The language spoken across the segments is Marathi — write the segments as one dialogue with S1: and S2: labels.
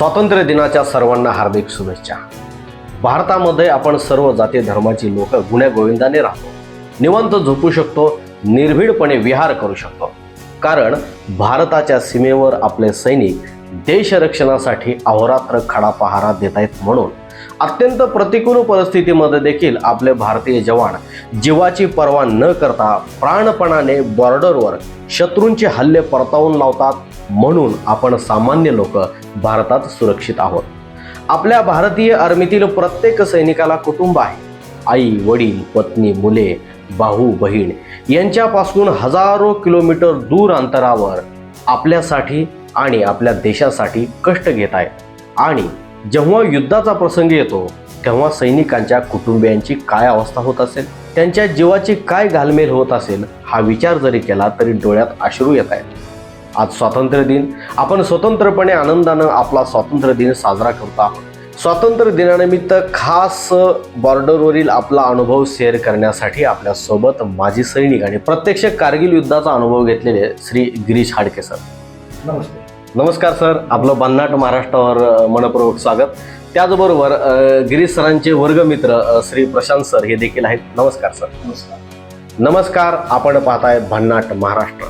S1: स्वातंत्र्य दिनाच्या सर्वांना हार्दिक शुभेच्छा. भारतामध्ये आपण सर्व जाती धर्माची लोक गुण्यागोविंदाने राहतो. निवांत झोपू शकतो निर्भीडपणे विहार करू शकतो. कारण भारताच्या सीमेवर आपले सैनिक देशरक्षणासाठी अहोरात्र खडा पहारा देत आहेत म्हणून अत्यंत प्रतिकूल परिस्थितीमध्ये देखील आपले भारतीय जवान जीवाची पर्वा न करता प्राणपणाने बॉर्डरवर शत्रूंचे हल्ले परतावून लावतात. म्हणून आपण सामान्य लोक भारतात सुरक्षित आहोत. आपल्या भारतीय आर्मीतील प्रत्येक सैनिकाला कुटुंब आहे. आई वडील पत्नी मुले भाऊ बहीण यांच्यापासून हजारो किलोमीटर दूर अंतरावर आपल्यासाठी आणि आपल्या देशासाठी कष्ट घेत आहेत. आणि जेव्हा युद्धाचा प्रसंग येतो तेव्हा सैनिकांच्या कुटुंबियांची काय अवस्था होत असेल? त्यांच्या जीवाची काय घालमेल होत असेल? हा विचार जरी केला तरी डोळ्यात अश्रू येत आहेत. आज स्वातंत्र्य दिन. आपण स्वतंत्रपणे आनंदानं आपला स्वातंत्र्य दिन साजरा करतो आहोत. स्वातंत्र्य दिनानिमित्त खास बॉर्डरवरील आपला अनुभव शेअर करण्यासाठी आपल्यासोबत माजी सैनिक आणि प्रत्यक्ष कारगिल युद्धाचा अनुभव घेतलेले श्री गिरीश हाडके सर.
S2: नमस्ते.
S1: नमस्कार सर. आपलं भन्नाट महाराष्ट्रावर मनपूर्वक स्वागत. त्याचबरोबर गिरीश सरांचे वर्गमित्र श्री प्रशांत सर हे देखील आहेत. नमस्कार सर.
S2: नमस्कार.
S1: नमस्कार. आपण पाहताय भन्नाट महाराष्ट्र.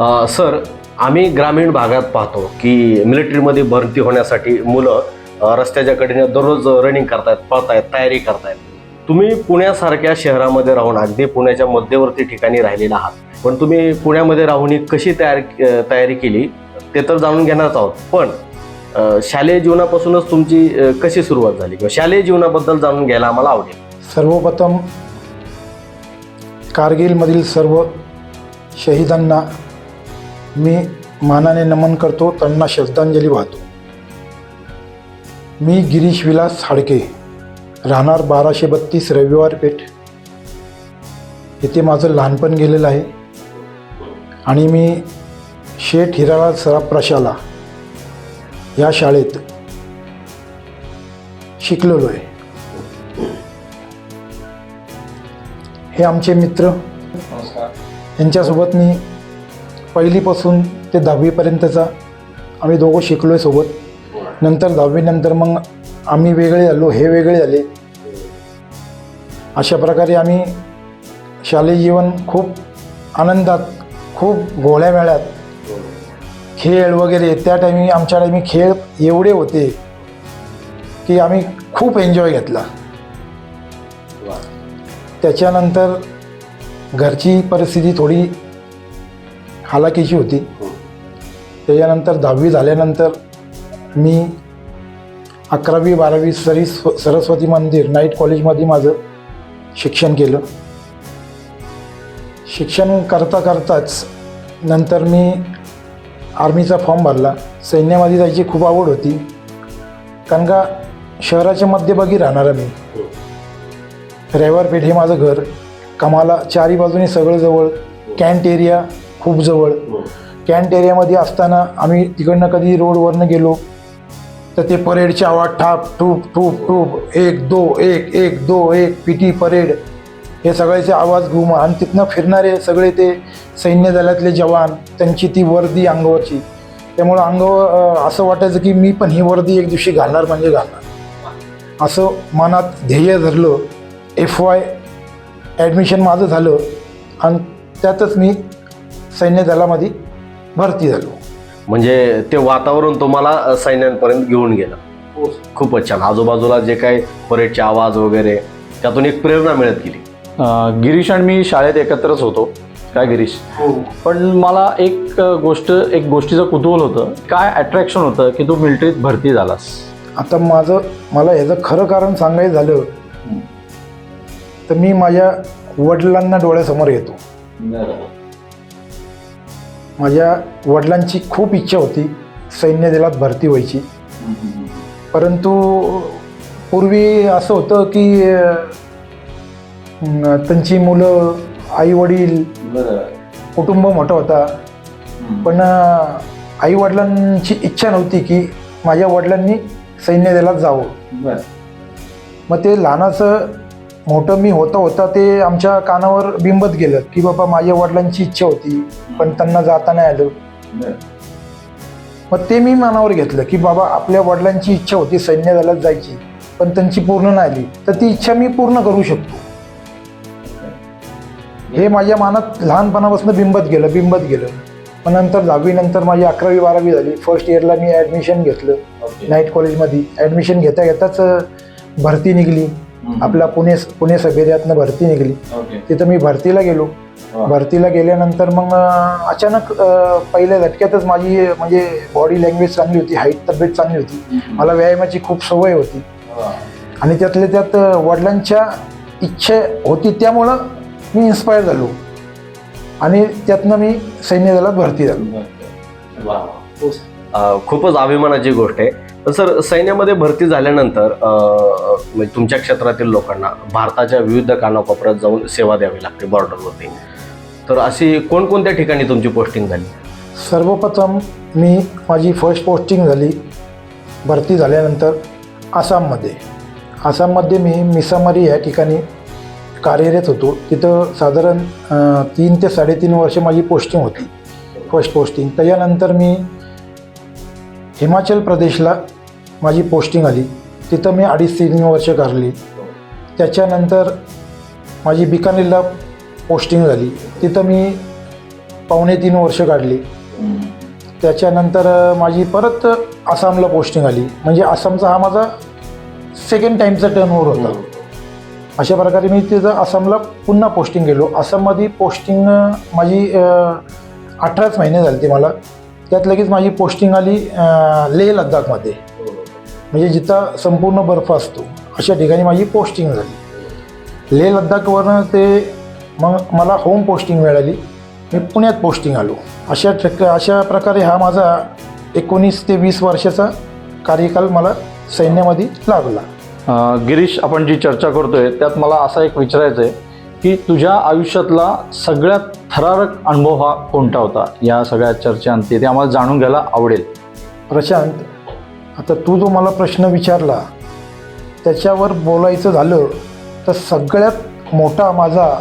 S1: सर आम्ही ग्रामीण भागात पाहतो की मिलिटरीमध्ये भरती होण्यासाठी मुलं रस्त्याच्या कडेने दररोज रनिंग करतायत पळतायत तयारी करतायत. तुम्ही पुण्यासारख्या शहरामध्ये राहून अगदी पुण्याच्या मध्यवर्ती ठिकाणी राहिलेला आहात पण तुम्ही पुण्यामध्ये राहून ही कशी तयार तयारी केली ते तर जाणून घेणारच आहोत. पण शालेय जीवनापासूनच तुमची कशी सुरुवात झाली किंवा शालेय जीवनाबद्दल जाणून घ्यायला आम्हाला आवडेल.
S2: सर्वप्रथम कारगिलमधील सर्व शहीदांना मी मानाने नमन करतो त्यांना श्रद्धांजली वाहतो. मी गिरीश विलास हाडके राहणार बाराशे बत्तीस रविवार पेठ. इथे माझं लहानपण गेलेलं आहे. आणि मी शेठ हिरालाल सराफ प्रशाला या शाळेत शिकलेलो आहे. हे आमचे मित्र. यांच्यासोबत मी पहिलीपासून ते दहावीपर्यंतचा आम्ही दोघं शिकलो आहे सोबत. नंतर दहावीनंतर मग आम्ही वेगळे झालो हे वेगळे झाले अशा प्रकारे आम्ही शालेय जीवन खूप आनंदात खूप गोळ्यामेळ्यात खेळ वगैरे त्या टायमी आमच्या टायमी खेळ एवढे होते की आम्ही खूप एन्जॉय घेतला. त्याच्यानंतर घरची परिस्थिती थोडी हालाकीची होती. त्याच्यानंतर दहावी झाल्यानंतर मी अकरावी बारावी सरी सरस्वती मंदिर नाईट कॉलेजमध्ये माझं शिक्षण केलं. शिक्षण करता करताच नंतर मी आर्मीचा फॉर्म भरला. सैन्यामध्ये जायची खूप आवड होती. कारण का शहराच्या मध्यभागी राहणारा मी. रविवार पेठ हे माझं घर. कमाला चारी बाजूने सगळं जवळ. कॅन्ट एरिया खूप जवळ. कॅन्ट एरियामध्ये असताना आम्ही तिकडनं कधी रोडवरनं गेलो तर ते परेडचे आवाज ठाप ठूप ठूप ठूप एक दो एक एक दो एक पी टी परेड हे सगळ्याचे आवाज घुमा आणि तिथनं फिरणारे सगळे ते सैन्य दलातले जवान त्यांची ती वर्दी अंगावरची. त्यामुळं अंगावर असं वाटायचं की मी पण ही वर्दी एक दिवशी घालणार म्हणजे घालणार. असं मनात ध्येय धरलं एफ वाय ॲडमिशन माझं झालं आणि त्यातच मी सैन्य दलामध्ये भरती झालो.
S1: म्हणजे ते वातावरण तुम्हाला सैन्यांपर्यंत घेऊन गेलं. खूपच छान. आजूबाजूला जे काही परेडचे आवाज वगैरे त्यातून एक प्रेरणा मिळत गेली.
S3: गिरीश आणि मी शाळेत एकत्रच होतो. काय गिरीश? पण मला एक गोष्ट एक गोष्टीचं कुतूहल होतं. काय अट्रॅक्शन होतं की तू मिलिटरीत भरती झालास?
S2: आता माझं मला ह्याचं खरं कारण सांगायचं झालं तर मी माझ्या वडिलांना डोळ्यासमोर येतो. माझ्या वडिलांची खूप इच्छा होती सैन्य दलात भरती व्हायची. परंतु पूर्वी असं होतं की त्यांची मुलं आई वडील कुटुंब मोठं होता. पण आई वडिलांची इच्छा नव्हती की माझ्या वडिलांनी सैन्य दलात जावं. मग ते लहानाचं मोठं मी होता होता ते आमच्या कानावर बिंबत गेलं की बाबा माझ्या वडिलांची इच्छा होती पण त्यांना जाता नाही आलं. मग ते मी मनावर घेतलं की बाबा आपल्या वडिलांची इच्छा होती सैन्य दलात जायची पण त्यांची पूर्ण नाही आली. तर ती इच्छा मी पूर्ण करू शकतो. हे माझ्या मनात लहानपणापासून बिंबत गेलं बिंबत गेलं. मग नंतर दहावीनंतर माझी अकरावी बारावी झाली. फर्स्ट इयरला मी ॲडमिशन घेतलं. नाईट कॉलेजमध्ये ॲडमिशन घेता घेताच भरती निघली. आपला पुणे पुणे सभेऱ्यातनं भरती निघली. तिथं मी भरतीला गेलो. भरतीला गेल्यानंतर मग अचानक पहिल्या झटक्यातच माझी म्हणजे बॉडी लँग्वेज चांगली होती हाईट तब्येत चांगली होती. मला व्यायामाची खूप सवय होती. आणि त्यातल्या त्यात वडिलांच्या इच्छा होती त्यामुळं मी इन्स्पायर झालो. आणि त्यातनं मी सैन्य दलात भरती झालो.
S1: खूपच अभिमानाची गोष्ट आहे. सर सैन्यामध्ये भरती झाल्यानंतर म्हणजे तुमच्या क्षेत्रातील लोकांना भारताच्या विविध कानाकोपऱ्यात जाऊन सेवा द्यावी लागते बॉर्डरवरती. तर अशी कोणकोणत्या ठिकाणी तुमची पोस्टिंग झाली?
S2: सर्वप्रथम मी माझी फर्स्ट पोस्टिंग झाली भरती झाल्यानंतर आसाममध्ये. आसाममध्ये मी मिसामारी या ठिकाणी कार्यरत होतो. तिथं साधारण तीन ते साडेतीन वर्ष माझी पोस्टिंग होती. फर्स्ट पोस्टिंग त्याच्यानंतर मी हिमाचल प्रदेशला माझी पोस्टिंग आली. तिथं मी अडीच तीन वर्ष काढली. त्याच्यानंतर माझी बिकानेरला पोस्टिंग झाली. तिथं मी पावणे तीन वर्ष काढली. त्याच्यानंतर माझी परत आसामला पोस्टिंग आली. म्हणजे आसामचा हा माझा सेकंड टाईमचा टर्नओव्हर होता. अशा प्रकारे मी तिथं आसामला पुन्हा पोस्टिंग गेलो आसाममध्ये पोस्टिंग माझी अठराच महिने झाले ती मला. त्यात लगेच माझी पोस्टिंग आली लेह लद्दाखमध्ये. म्हणजे जिथं संपूर्ण बर्फ असतो अशा ठिकाणी माझी पोस्टिंग झाली. लेह लद्दाखवरनं ते मग मला होम पोस्टिंग मिळाली. मी पुण्यात पोस्टिंग आलो. अशा ट्रक अशा प्रकारे हा माझा एकोणीस ते वीस वर्षाचा कार्यकाल मला सैन्यामध्ये लागला.
S3: गिरीश आपण जी चर्चा करतोय त्यात मला असा एक विचारायचं आहे की तुझ्या आयुष्यातला सगळ्यात थरारक अनुभव हा कोणता होता? या सगळ्या चर्चेअंती ते आम्हाला जाणून घ्यायला आवडेल.
S2: प्रशांत आता तू जो मला प्रश्न विचारला त्याच्यावर बोलायचं झालं तर सगळ्यात मोठा माझा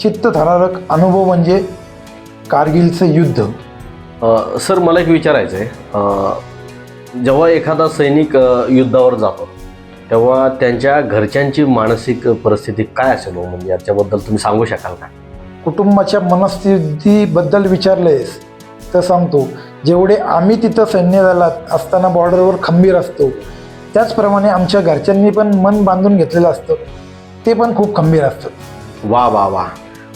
S2: चित्तथरारक अनुभव म्हणजे कारगिलचं युद्ध.
S1: अ, सर मला एक विचारायचं आहे जेव्हा एखादा सैनिक अ, युद्धावर जातो तेव्हा त्यांच्या घरच्यांची मानसिक परिस्थिती काय असेल हो? म्हणजे याच्याबद्दल तुम्ही सांगू शकाल का?
S2: कुटुंबाच्या मनस्थितीबद्दल विचारलेस तर सांगतो जेवढे आम्ही तिथं सैन्य दलात असताना बॉर्डरवर खंबीर असतो त्याचप्रमाणे आमच्या घरच्यांनी पण मन बांधून घेतलेलं असतं ते पण खूप खंबीर असतात
S1: वा वा वा.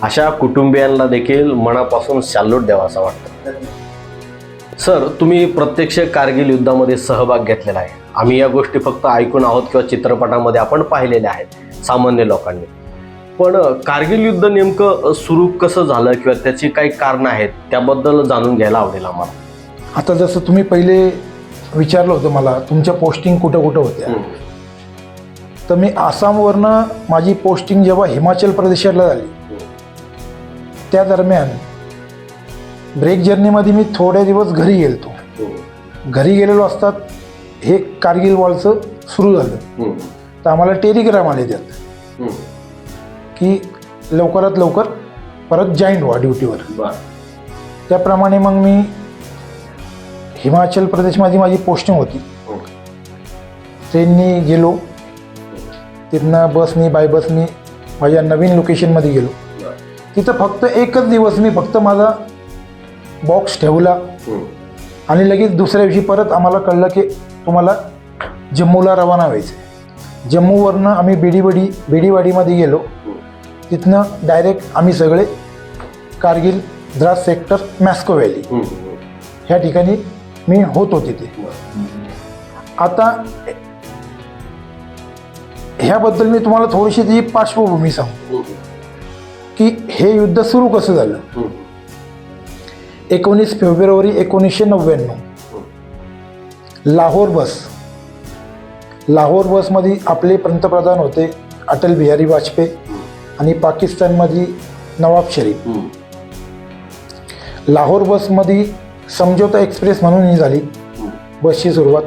S1: अशा कुटुंबियांना देखील मनापासून सॅल्यूट द्यावा असं वाटतं. सर तुम्ही प्रत्यक्ष कारगिल युद्धामध्ये सहभाग घेतलेला आहे. आम्ही या गोष्टी फक्त ऐकून आहोत किंवा चित्रपटामध्ये आपण पाहिलेल्या आहेत सामान्य लोकांनी. पण कारगिल युद्ध नेमकं सुरू कसं झालं किंवा त्याची काही कारणं आहेत त्याबद्दल जाणून घ्यायला आवडेल आम्हाला.
S2: आता जसं तुम्ही पहिले विचारलं होतं मला तुमच्या पोस्टिंग कुठं कुठं होत्या? तर मी आसामवरनं माझी पोस्टिंग जेव्हा हिमाचल प्रदेशाला झाली त्या दरम्यान ब्रेक जर्नीमध्ये मी थोड्या दिवस घरी गेलतो. घरी गेलेलो असतात हे कारगिल वॉलचं सुरू झालं. तर आम्हाला टेलिग्राम आले त्यात. की लवकरात लवकर परत जॉईंट व्हा ड्युटीवर. त्याप्रमाणे मग मी हिमाचल प्रदेशमध्ये माझी पोस्टिंग होती. ट्रेननी गेलो. तिथनं बसनी बाय बसनी माझ्या नवीन लोकेशनमध्ये गेलो. तिथं फक्त एकच दिवस मी फक्त माझा बॉक्स ठेवला. आणि लगेच दुसऱ्या दिवशी परत आम्हाला कळलं की तुम्हाला जम्मूला रवाना व्हायचं जम्मूवरनं आम्ही बिडीबडी बिडीवाडीमध्ये गेलो. तिथनं डायरेक्ट आम्ही सगळे कारगिल द्रास सेक्टर मॅस्को व्हॅली ह्या ठिकाणी मी होतो तिथे. आता ह्याबद्दल मी तुम्हाला थोडीशी ती पार्श्वभूमी सांगतो. की हे युद्ध सुरू कसं झालं? एकोणीस फेब्रुवारी एकोणीसशे नव्याण्णव. लाहोर बस. लाहोर बसमध्ये आपले पंतप्रधान होते अटल बिहारी वाजपेयी आणि पाकिस्तानमध्ये नवाब शरीफ. लाहोर बसमध्ये समझोता एक्सप्रेस म्हणून ही झाली बसची सुरुवात.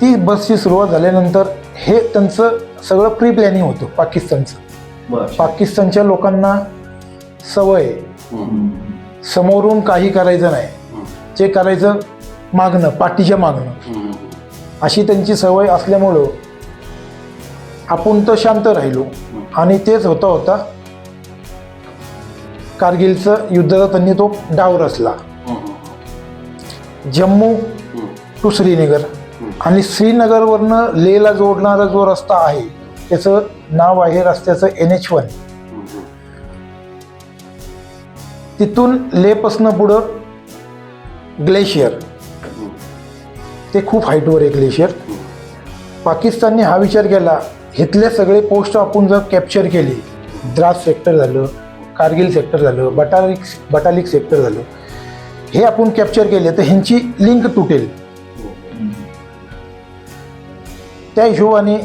S2: ती बसची सुरुवात झाल्यानंतर हे त्यांचं सगळं प्री प्लॅनिंग होतं पाकिस्तानचं. पाकिस्तानच्या लोकांना सवय समोरून काही करायचं नाही. जे करायचं मागणं पाठीच्या मागणं. अशी त्यांची सवय असल्यामुळं आपण तर शांत राहिलो. आणि तेच होता होता कारगिलचं युद्धाचा त्यांनी तो डाव रचला. जम्मू टू श्रीनगर आणि श्रीनगरवरनं लेहला जोडणारा जो रस्ता आहे त्याचं नाव आहे रस्त्याचं एन एच वन तिथून लेपासनं पुढं ग्लेशियर. ते खूप हाईटवर आहे ग्लेशियर. पाकिस्तानने हा विचार केला इथले सगळे पोस्ट आपण जर कॅप्चर केली द्रास सेक्टर झालं कारगिल सेक्टर झालं बटालिक बटालिक सेक्टर झालं हे आपण कॅप्चर केले तर ह्यांची लिंक तुटेल. त्या हिशोबाने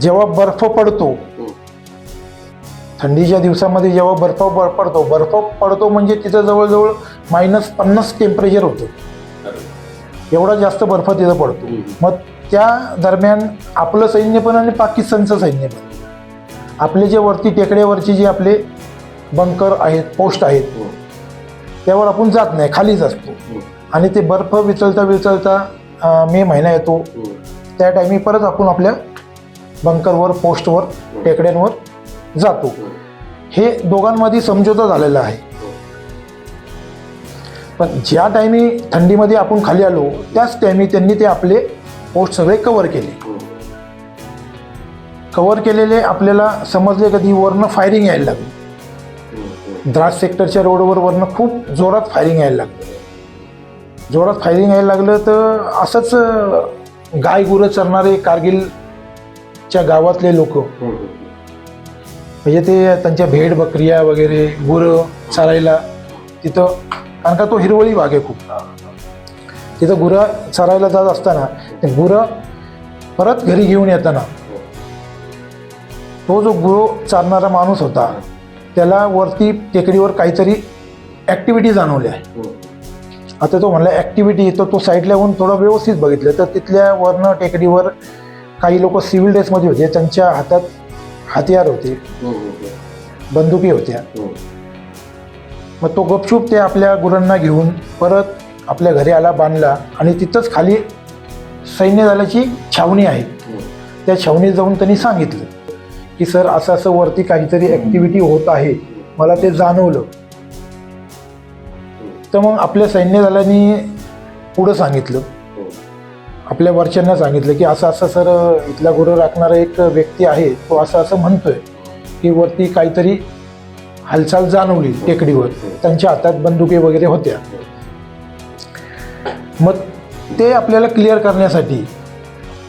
S2: जेव्हा बर्फ पडतो थंडीच्या दिवसामध्ये जेव्हा बर्फ पडतो बर्फ पडतो म्हणजे तिथं जवळजवळ मायनस पन्नास टेम्परेचर होतं. एवढा जास्त बर्फ तिथं पडतो. मग त्या दरम्यान आपलं सैन्य पण आणि पाकिस्तानचं सैन्य पण. आपले जे वरती टेकड्यावरचे जे आपले बंकर आहेत पोस्ट आहेत त्यावर आपण जात नाही खालीच असतो. आणि ते बर्फ विचलता विचलता मे महिना येतो. त्या टायमी परत आपण आपल्या बंकरवर पोस्टवर टेकड्यांवर जातो. हे दोघांमध्ये समझोता झालेला आहे. पण ज्या टायमी थंडीमध्ये आपण खाली आलो त्याच टायमी त्यांनी ते आपले पोस्ट सगळे कव्हर केले. कव्हर केलेले आपल्याला समजले कधी वरनं फायरिंग यायला लागली. द्रास सेक्टरच्या रोडवर वरनं खूप जोरात फायरिंग यायला लागलं. जोरात फायरिंग यायला लागलं तर असंच गाय गुरं चरणारे कारगिलच्या गावातले लोक म्हणजे ते त्यांच्या भेड बकरिया वगैरे गुरं चरायला तिथं कारण का तो हिरवळी बाग आहे खूप. तिथं गुरं चरायला जात असताना ते गुरं परत घरी घेऊन येताना तो जो गुरु चालणारा माणूस होता त्याला वरती टेकडीवर काहीतरी ॲक्टिव्हिटी जाणवल्या आता तो म्हणला ॲक्टिव्हिटी तर तो साईडला येऊन थोडं व्यवस्थित बघितलं. तर तिथल्या वरनं टेकडीवर काही लोक सिव्हिल ड्रेसमध्ये होते त्यांच्या हातात हतियार होते बंदुकी होत्या. मग तो गपचूप ते आपल्या गुरांना घेऊन परत आपल्या घरी आला बांधला आणि तिथंच खाली सैन्य दलाची छावणी आहे. त्या छावणीत जाऊन त्यांनी सांगितलं की सर असं असं वरती काहीतरी ॲक्टिव्हिटी होत आहे. मला ते जाणवलं. तर मग आपल्या सैन्य दलाने पुढं सांगितलं आपल्या वरच्यांना सांगितलं की असं असं सर इथला गुरु राखणारा एक व्यक्ती आहे तो असं असं म्हणतोय की वरती काहीतरी हालचाल जाणवली टेकडीवर. त्यांच्या हातात बंदुके वगैरे होत्या. मग ते आपल्याला क्लिअर करण्यासाठी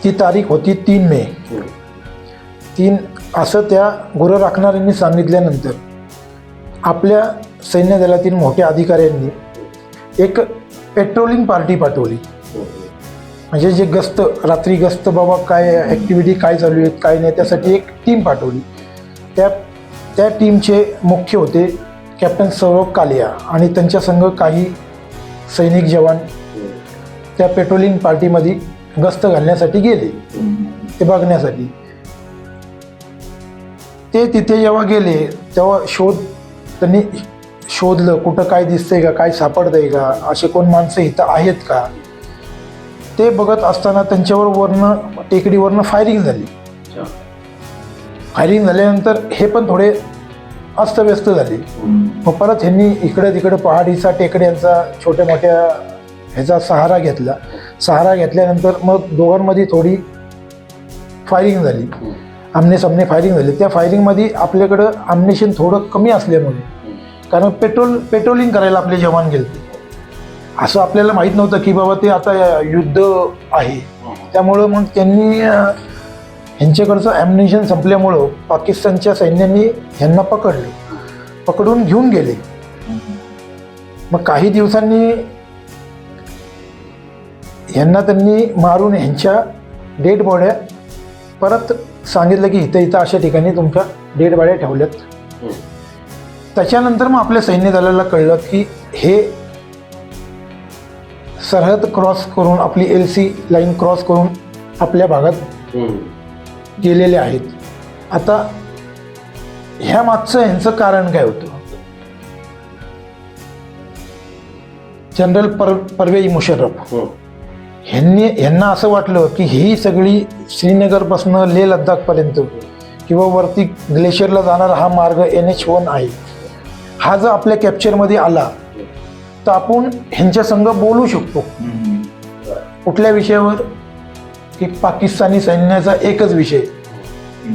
S2: ती तारीख होती तीन मे. तीन असं त्या गुरु राखणाऱ्यांनी सांगितल्यानंतर आपल्या सैन्य दलातील मोठ्या अधिकाऱ्यांनी एक पेट्रोलिंग पार्टी पाठवली. म्हणजे जे गस्त रात्री गस्त बाबा काय ॲक्टिव्हिटी काय चालू आहेत काय नाही त्यासाठी एक टीम पाठवली. त्या त्या टीमचे मुख्य होते कॅप्टन सौरभ कालिया आणि त्यांच्या संघ काही सैनिक जवान त्या पेट्रोलिंग पार्टीमध्ये गस्त घालण्यासाठी गेले ते बघण्यासाठी. ते तिथे जेव्हा गेले तेव्हा शोध त्यांनी शोधलं कुठं काय दिसतंय का काय सापडतंय का असे कोण माणसं इथं आहेत का? ते बघत असताना त्यांच्यावर वरनं टेकडीवरनं फायरिंग झाली. फायरिंग झाल्यानंतर हे पण थोडे अस्तव्यस्त झाले. मग परत ह्यांनी इकडे तिकडे पहाडीचा टेकड्यांचा छोट्या मोठ्या ह्याचा सहारा घेतला. सहारा घेतल्यानंतर मग दोघांमध्ये थोडी फायरिंग झाली. आमने सामने फायरिंग झाली. त्या फायरिंगमध्ये आपल्याकडं आमनेशन थोडं कमी असल्यामुळे. कारण पेट्रोल पेट्रोलिंग करायला आपले जवान गेले. असं आपल्याला माहीत नव्हतं की बाबा ते आता युद्ध आहे. त्यामुळं मग त्यांनी अं, ह्यांच्याकडचं ॲम्युनेशन संपल्यामुळं पाकिस्तानच्या सैन्याने ह्यांना पकडलं. पकडून घेऊन गेले. मग काही दिवसांनी ह्यांना त्यांनी मारून ह्यांच्या डेड बॉड्या परत सांगितलं की इथं इथं अशा ठिकाणी तुमच्या डेड बॉड्या ठेवल्यात. त्याच्यानंतर मग आपल्या सैन्य दलाला कळलं की हे सरहद क्रॉस करून आपली एल सी लाईन क्रॉस करून आपल्या भागात गेलेले आहेत. आता ह्या मागचं ह्यांचं कारण काय होतं? जनरल पर परवेज मुशर्रफ
S1: हं.
S2: ह्यांनी ह्यांना असं वाटलं की ही सगळी श्रीनगरपासून लेह लद्दाखपर्यंत किंवा वरती ग्लेशियरला जाणारा हा मार्ग एन एच वन आहे. हा जर आपल्या कॅप्चरमध्ये आला तर आपण ह्यांच्या संग बोलू शकतो. कुठल्या विषयावर? की पाकिस्तानी सैन्याचा एकच विषय.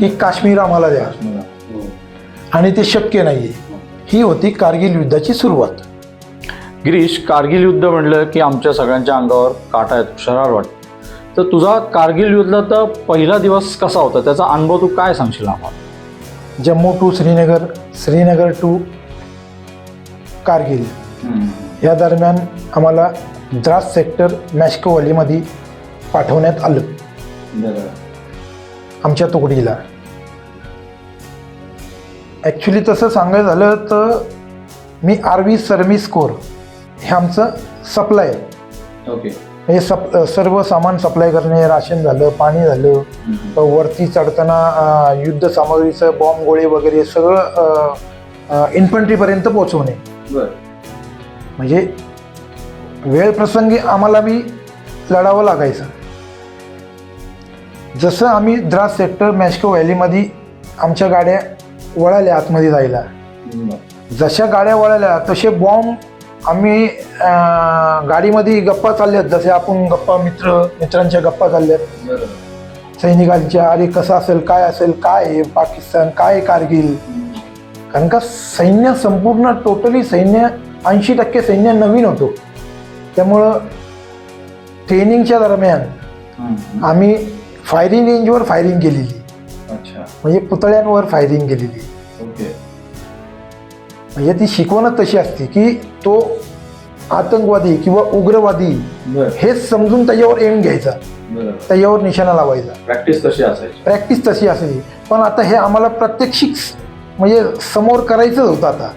S2: की काश्मीर आम्हाला द्या. आणि ते शक्य नाही ही होती कारगिल युद्धाची सुरुवात.
S3: गिरीश कारगिल युद्ध म्हटलं की आमच्या सगळ्यांच्या अंगावर काटा येतो शरार वाटतं. तर तुझा कारगिल युद्धाचा पहिला दिवस कसा होता? त्याचा अनुभव तू काय सांगशील आम्हाला?
S2: Jammu to Srinagar Srinagar to Kargil. या दरम्यान आम्हाला द्रास सेक्टर मॅस्को व्हॅलीमध्ये पाठवण्यात आलं. आमच्या तुकडीला. ॲक्च्युली तसं सांगायचं झालं तर मी आर व्ही सर्व्हिस कोर हे आमचं सप्लाय.
S3: ओके.
S2: म्हणजे सप सर्व सामान सप्लाय करणे राशन झालं पाणी झालं वरती चढताना युद्ध सामग्रीचं बॉम्ब गोळे वगैरे सगळं इन्फंट्रीपर्यंत पोहोचवणे. म्हणजे वेळ प्रसंगी आम्हाला बी लढावं लागायचं. जसं आम्ही द्रास सेक्टर मॅशको व्हॅलीमध्ये आमच्या गाड्या वळाल्या आतमध्ये जायला. जशा गाड्या वळाल्या तसे बॉम्ब आम्ही गाडीमध्ये गप्पा चालल्यात. जसे आपण गप्पा मित्र मित्रांच्या गप्पा चालल्यात. सैनिकांच्या अरे कसं असेल काय असेल काय आहे? पाकिस्तान काय आहे कारगिल? कारण का सैन्य संपूर्ण टोटली सैन्य ऐंशी टक्के सैन्य नवीन होतो. त्यामुळं ट्रेनिंगच्या दरम्यान आम्ही फायरिंग रेंजवर फायरिंग केलेली.
S3: अच्छा.
S2: म्हणजे पुतळ्यांवर फायरिंग केलेली.
S3: ओके.
S2: म्हणजे ती शिकवणच तशी असते की तो आतंकवादी किंवा उग्रवादी हे समजून त्याच्यावर एम घ्यायचा. त्याच्यावर निशाणा लावायचा.
S3: प्रॅक्टिस तशी असायची.
S2: प्रॅक्टिस तशी असायची. पण आता हे आम्हाला प्रत्यक्षिक म्हणजे समोर करायचंच होतं आता.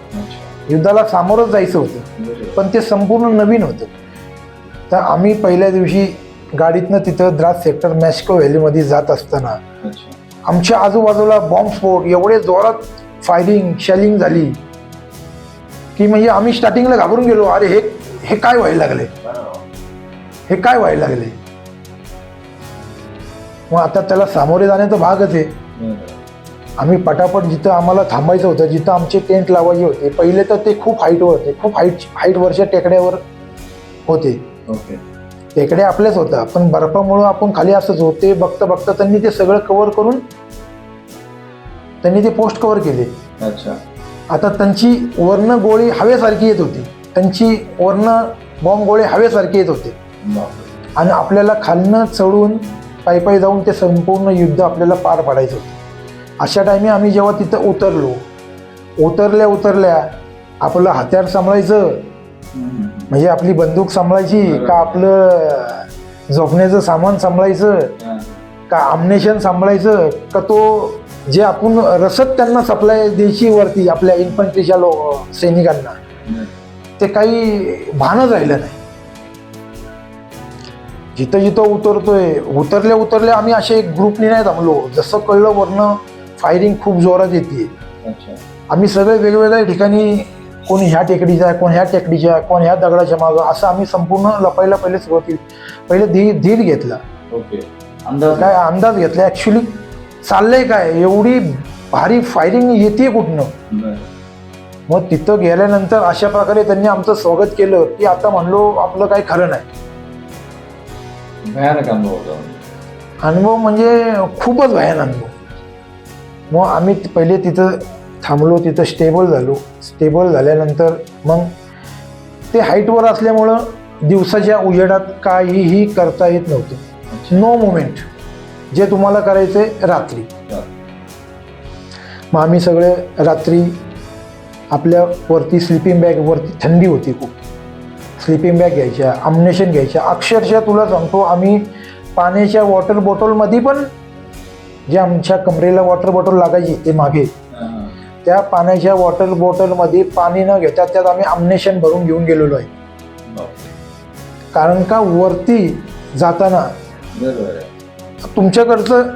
S2: युद्धाला सामोरच जायचं होतं. पण ते संपूर्ण नवीन होतं. तर आम्ही पहिल्या दिवशी गाडीतनं तिथं द्रास सेक्टर मॅस्को व्हॅलीमध्ये जात असताना आमच्या आजूबाजूला बॉम्बस्फोट एवढे जोरात फायरिंग शेलिंग झाली की म्हणजे आम्ही स्टार्टिंगला घाबरून गेलो. अरे हे हे काय व्हायला लागले? हे काय व्हायला लागले? मग आता त्याला सामोरे जाण्याचा भागच आहे. आम्ही पटापट जिथं आम्हाला थांबायचं होतं जिथं आमचे टेंट लावायचे होते पहिले तर ते खूप हाईटवर होते खूप हाईट हाईटवरच्या टेकड्यावर होते.
S3: ओके
S2: टेकड्या आपल्याच होत्या पण बर्फामुळं आपण खाली असंच होते बघता बघता त्यांनी ते सगळं कव्हर करून त्यांनी ते पोस्ट कव्हर केले.
S3: अच्छा.
S2: आता त्यांची वर्ण गोळी हवेसारखी येत होती. त्यांची वर्ण बॉम्ब गोळे हवेसारखे येत होते. आणि आपल्याला खालनं चढून पायी पायी जाऊन ते संपूर्ण युद्ध आपल्याला पार पाडायचं होतं. अशा टायमी आम्ही जेव्हा तिथं उतरलो उतरल्या उतरल्या आपलं हत्यार सांभाळायचं. म्हणजे आपली बंदूक सांभाळायची का आपलं झोपण्याचं सामान सांभाळायचं का आमनेशन सांभाळायचं का तो जे आपण रसद त्यांना सप्लाय द्यायची वरती आपल्या इन्फंट्रीच्या लो सैनिकांना ते काही भानच राहिलं नाही. जिथं जिथं उतरतोय उतरल्या उतरल्या आम्ही असे एक ग्रुपने नाही थांबलो. जसं कळलं वरनं फायरिंग खूप जोरात येते. आम्ही सगळे वेगवेगळ्या ठिकाणी कोण ह्या टेकडीच्या कोण ह्या टेकडीच्या कोण ह्या दगडाच्या मागं असं आम्ही संपूर्ण लपायला पहिले सुरुवात केली पहिले धीर धीर घेतला.
S3: ओके. अंदाज?
S2: काय अंदाज घेतला? ॲक्च्युली चाललंय काय? एवढी भारी फायरिंग येते कुठनं? मग तिथं गेल्यानंतर अशा प्रकारे त्यांनी आमचं स्वागत केलं की आता म्हणलो आपलं काही खरं नाही.
S3: भयानक अनुभव
S2: अनुभव म्हणजे खूपच भयान अनुभव. मग आम्ही पहिले तिथं थांबलो तिथं स्टेबल झालो. स्टेबल झाल्यानंतर मग ते हाईटवर असल्यामुळं दिवसाच्या उजेडात काहीही करता येत नव्हतं. नो मुमेंट जे तुम्हाला करायचं आहे रात्री. मग आम्ही सगळे रात्री आपल्या वरती स्लिपिंग बॅग वरती थंडी होती खूप. स्लिपिंग बॅग घ्यायच्या आमनेशन घ्यायच्या. अक्षरशः तुला सांगतो आम्ही पाण्याच्या वॉटर बॉटलमध्ये पण जे आमच्या कमरेला वॉटर बॉटल लागायची ते मागे. त्या पाण्याच्या वॉटर बॉटलमध्ये पाणी न घेता त्यात आम्ही आमनेशन भरून घेऊन गेलेलो आहे. कारण का वरती जाताना तुमच्याकडचं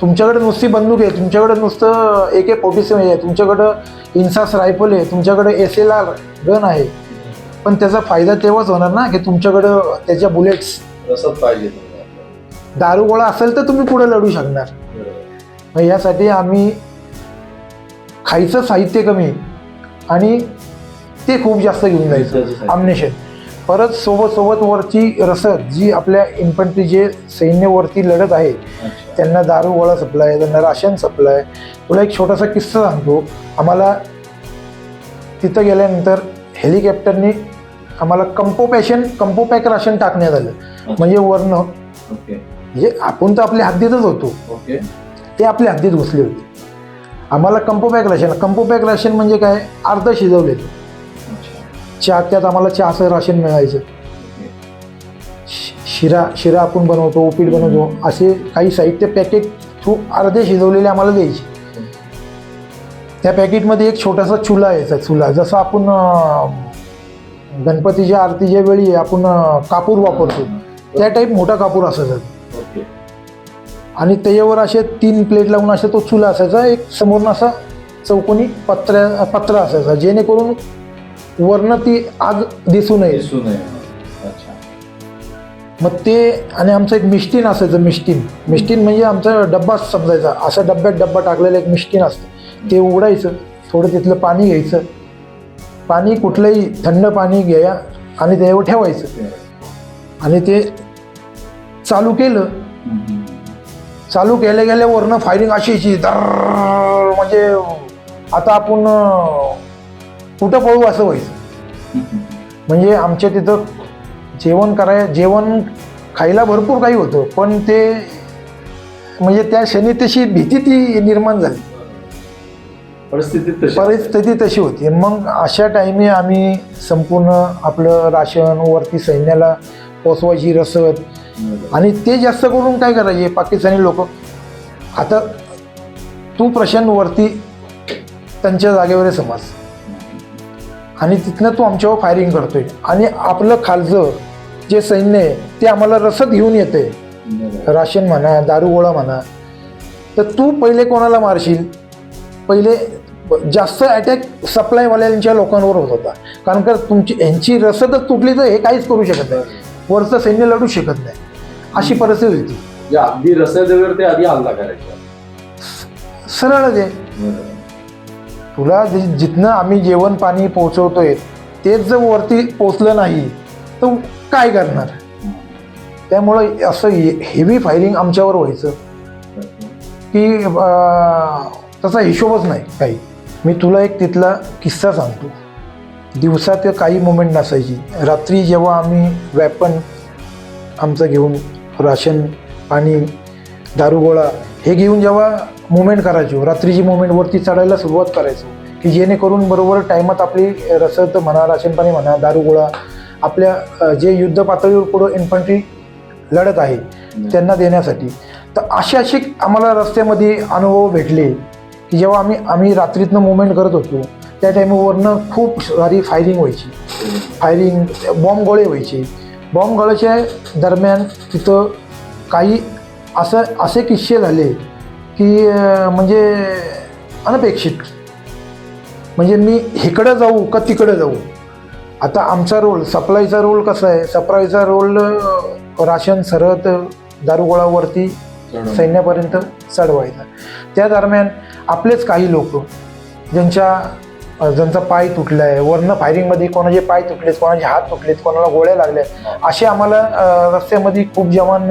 S2: तुमच्याकडे नुसती बंदूक आहे तुमच्याकडे नुसतं ए के फोर्टी सेवन आहे तुमच्याकडं इन्सास रायफल आहे तुमच्याकडे एस एल आर गन आहे. पण त्याचा फायदा तेव्हाच होणार ना की तुमच्याकडं त्याच्या बुलेट्स
S1: पाहिजे तुम्हाला आपल्याला.
S2: दारू गोळा असेल तर तुम्ही पुढे लढू शकणार मग यासाठी आम्ही खायचं साहित्य कमी आणि ते खूप जास्त घेऊन जायचं. आमनेशन परत सोबत सोबत वरची रसद जी आपल्या इन्फंट्री जे सैन्यवरती लढत आहे. त्यांना दारू गोळा सप्लाय त्यांना राशन सप्लाय तुला एक छोटासा किस्सा सांगतो आम्हाला तिथं गेल्यानंतर हेलिकॉप्टरनी आम्हाला कंपोपॅशन कंपोपॅक राशन टाकण्यात आलं म्हणजे वर्ण
S1: ओके
S2: म्हणजे आपण तर आपल्या हद्दीतच होतो.
S1: ओके.
S2: ते आपल्या हद्दीत घुसले होते. आम्हाला कंपोपॅक राशन कंपोपॅक राशन म्हणजे काय? अर्ध शिजवलेलं चहा त्यात आम्हाला चहाचं राशन मिळायचं. शिरा शिरा आपण बनवतो उपीट बनवतो असे काही साहित्य पॅकेट थ्रू अर्धे शिजवलेले आम्हाला द्यायचे. त्या पॅकेटमध्ये एक छोटासा चुला यायचा चुला. जसा आपण गणपतीच्या आरतीच्या वेळी आपण कापूर वापरतो. त्या टाईप मोठा कापूर असायचा. आणि त्याच्यावर असे तीन प्लेट लावून असा तो चुला असायचा एक समोरनं असा चौकोनी पत्र्या पत्रा असायचा जेणेकरून वरनं ती आग दिसू नये.
S1: दिसू नये. अच्छा.
S2: मग ते आणि आमचं एक मिष्टीन असायचं मिष्टीन. मिष्टीन म्हणजे आमचा डब्बाच समजायचा. असा डब्यात डब्बा टाकलेला एक मिष्टीन असतं. ते उघडायचं थोडं तिथलं पाणी घ्यायचं. पाणी कुठलंही थंड पाणी घ्या आणि त्याच्यावर ठेवायचं. आणि ते चालू केलं. चालू केल्या गेल्या वरनं फायरिंग अशी यायची दर म्हणजे आता आपण कुठं पळू असं व्हायचं? म्हणजे आमच्या तिथं जेवण कराय जेवण खायला भरपूर काही होतं पण ते म्हणजे त्या क्षणी तशी भीती ती निर्माण झाली.
S1: परिस्थितीत तशी.
S2: परिस्थिती तशी होती. मग अशा टाइमी आम्ही संपूर्ण आपलं राशन वरती सैन्याला पोचवायची रसद आणि ते जास्त करून काय करायचे पाकिस्तानी लोक. आता तू प्रशांत वरती त्यांच्या जागेवर समज. आणि तिथनं तू आमच्यावर फायरिंग करतोय. आणि आपलं खालचं जे सैन्य आहे ते आम्हाला रसद घेऊन येते राशन म्हणा दारू गोळा म्हणा. तर तू पहिले कोणाला मारशील? पहिले जास्त अटॅक सप्लायवाल्यांच्या लोकांवर होत होता. कारण का तुमची यांची रसदच तुटली तर हे काहीच करू शकत नाही. वरचं सैन्य लढू शकत नाही. अशी परिस्थिती होती.
S1: या अगदी रसदेवर ते आधी हल्ला करायचा.
S2: सरळच आहे तुला जि- जिथनं आम्ही जेवण पाणी पोहोचवतोय तेच जर वरती पोचलं नाही तर काय करणार? त्यामुळं असं हेवी फायरिंग आमच्यावर व्हायचं. की अं, तसा हिशोबच नाही काही. मी तुला एक तिथला किस्सा सांगतो. दिवसात काही मुमेंट नसायची. रात्री जेव्हा आम्ही वेपन आमचं घेऊन राशन पाणी दारुगोळा हे घेऊन जेव्हा मुवमेंट करायचो रात्रीची मुवमेंट वरती चढायला सुरुवात करायचो की जेणेकरून बरोबर टायमात आपली रसद म्हणा राशन पाणी म्हणा दारुगोळा आपल्या जे युद्ध पातळीवर पुढं इन्फंट्री लढत आहे त्यांना देण्यासाठी. तर असे असे आम्हाला रस्त्यामध्ये अनुभव भेटले की जेव्हा आम्ही आम्ही रात्रीतनं मुवमेंट करत होतो त्या टाईमवरनं खूप सारी फायरिंग व्हायची. फायरिंग बॉम्ब गोळे व्हायचे. बॉम्ब गोळ्याच्या दरम्यान तिथं काही असं असे किस्से झाले की म्हणजे अनपेक्षित. म्हणजे मी इकडं जाऊ का तिकडं जाऊ? आता आमचा रोल सप्लायचा रोल कसा आहे? सप्लायचा रोल राशन सरत दारुगोळावरती सैन्यापर्यंत चढवायचा. त्या दरम्यान आपलेच काही लोक ज्यांच्या ज्यांचा पाय तुटला आहे वरनं फायरिंगमध्ये कोणाचे पाय तुटलेत कोणाचे हात तुटलेत कोणाला गोळ्या लागल्या असे आम्हाला रस्त्यामध्ये खूप जवान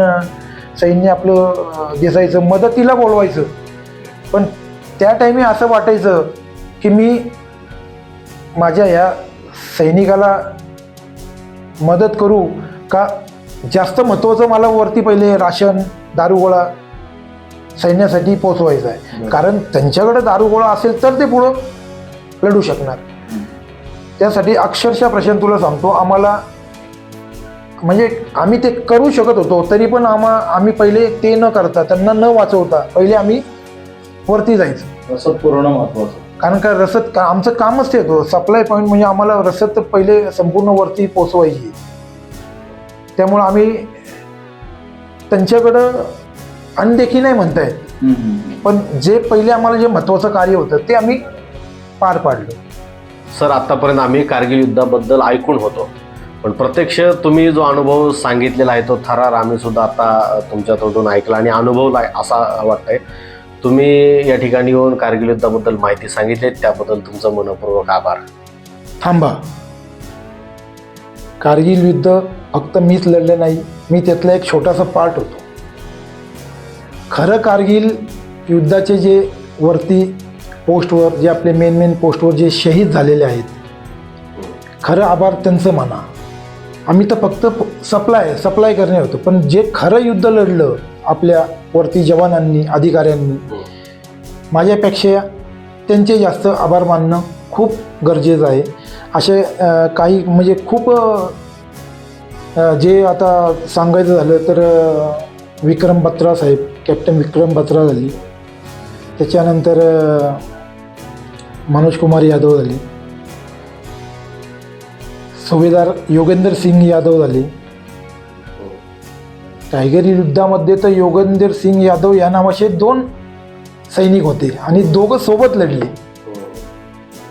S2: सैन्य आपलं दिसायचं मदतीला बोलवायचं. पण त्या टाईमी असं वाटायचं की मी माझ्या ह्या सैनिकाला मदत करू का? जास्त महत्त्वाचं मला वरती पहिले राशन दारुगोळा सैन्यासाठी पोचवायचं आहे. कारण त्यांच्याकडे दारुगोळा असेल तर ते पुढं लढू शकणार. त्यासाठी अक्षरशः प्रशांत तुला सांगतो आम्हाला म्हणजे आम्ही ते करू शकत होतो तरी पण आम्हा आम्ही पहिले ते न करता त्यांना न वाचवता पहिले आम्ही वरती जायचं.
S1: रसद पुरवणं महत्वाचं.
S2: कारण का रसद का आमचं कामच ते होतं. सप्लाय पॉईंट म्हणजे आम्हाला रसद तर पहिले संपूर्ण वरती पोचवायची त्यामुळं आम्ही त्यांच्याकडं अनदेखी नाही म्हणता येत पण जे पहिले आम्हाला जे महत्त्वाचं कार्य होतं ते आम्ही पार पाडलं.
S1: सर आतापर्यंत आम्ही कारगिल युद्धाबद्दल ऐकून होतो. पण प्रत्यक्ष तुम्ही जो अनुभव सांगितलेला आहे तो थरार आम्ही सुद्धा आता तुमच्या तोडून ऐकला आणि अनुभवला असं वाटतंय. तुम्ही या ठिकाणी येऊन कारगिल युद्धाबद्दल माहिती सांगितली त्याबद्दल तुमचं मनपूर्वक आभार.
S2: थांबा. कारगिल युद्ध फक्त मीच लढले नाही मी त्यातला एक छोटासा पार्ट होतो. खरं कारगिल युद्धाचे जे वरती पोस्टवर जे आपले मेन मेन पोस्टवर जे शहीद झालेले आहेत. खरं आभार त्यांचं म्हणा आम्ही तर फक्त सप्लाय सप्लाय करणे होतो. पण जे खरं युद्ध लढलं आपल्या वरती जवानांनी अधिकाऱ्यांनी माझ्यापेक्षा त्यांचे जास्त आभार मानणं खूप गरजेचं आहे. असे काही म्हणजे खूप जे आता सांगायचं झालं तर विक्रम बत्रा साहेब कॅप्टन विक्रम बत्रा झाली. त्याच्यानंतर मनोज कुमार यादव झाले सुभेदार योगेंद्र सिंग यादव झाले टायगर युद्धामध्ये तर योगेंद्र सिंग यादव या नावाचे दोन सैनिक होते आणि दोघं सोबत लढले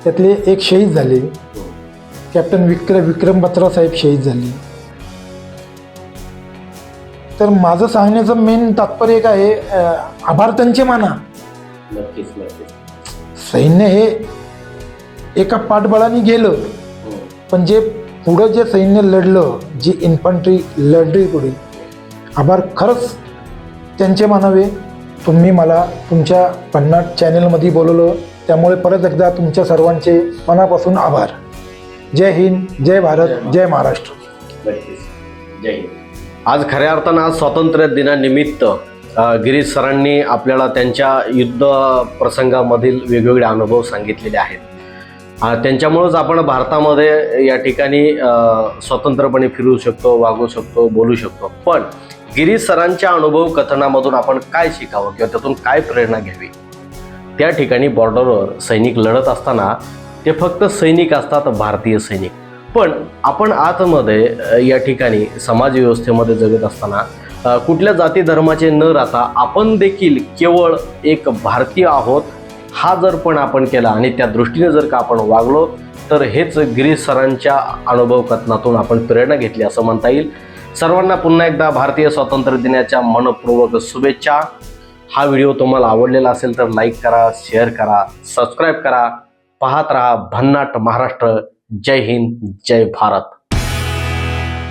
S2: त्यातले एक शहीद झाले कॅप्टन विक्रम विक्रम बत्रा साहेब शहीद झाले तर माझं सांगण्याचं मेन तात्पर्य काय आहे आभार त्यांचे माना.
S1: नक्कीच नक्कीच.
S2: सैन्य हे एका पाठबळाने गेलं. पण जे पुढं जे सैन्य लढलं जी इन्फंट्री लढली पुढे आभार खरंच त्यांचे मानावे. तुम्ही मला तुमच्या पन्नाट चॅनलमध्ये बोलवलं त्यामुळे परत एकदा तुमच्या सर्वांचे मनापासून आभार. जय हिंद जय भारत जय महाराष्ट्र.
S1: जय हिंद. आज खऱ्या अर्थानं आज स्वातंत्र्य दिनानिमित्त गिरीश सरांनी आपल्याला त्यांच्या युद्ध प्रसंगामधील वेगवेगळे अनुभव सांगितलेले आहेत. त्यांच्यामुळंच आपण भारतामध्ये या ठिकाणी स्वतंत्रपणे फिरू शकतो वागू शकतो बोलू शकतो. पण गिरीश सरांच्या अनुभव कथनामधून आपण काय शिकावं किंवा त्यातून काय प्रेरणा घ्यावी? त्या ठिकाणी बॉर्डरवर सैनिक लढत असताना ते फक्त सैनिक असतात भारतीय सैनिक. पण आपण आतमध्ये या ठिकाणी समाजव्यवस्थेमध्ये जगत असताना कुठल्या जाती धर्माचे न राहता आपण देखील केवळ एक भारतीय आहोत हा जर पण आपण केला आणि त्या दृष्टीने जर का आपण वागलो तर हेच गिरीश सरांच्या अनुभव कथनातून आपण प्रेरणा घेतली असं म्हणता येईल. सर्वांना पुन्हा एकदा भारतीय स्वातंत्र्य दिनाच्या मनपूर्वक शुभेच्छा. हा व्हिडिओ तुम्हाला आवडलेला असेल तर लाईक करा शेअर करा सबस्क्राईब करा. पाहत रहा भन्नाट महाराष्ट्र. जय हिंद जय भारत.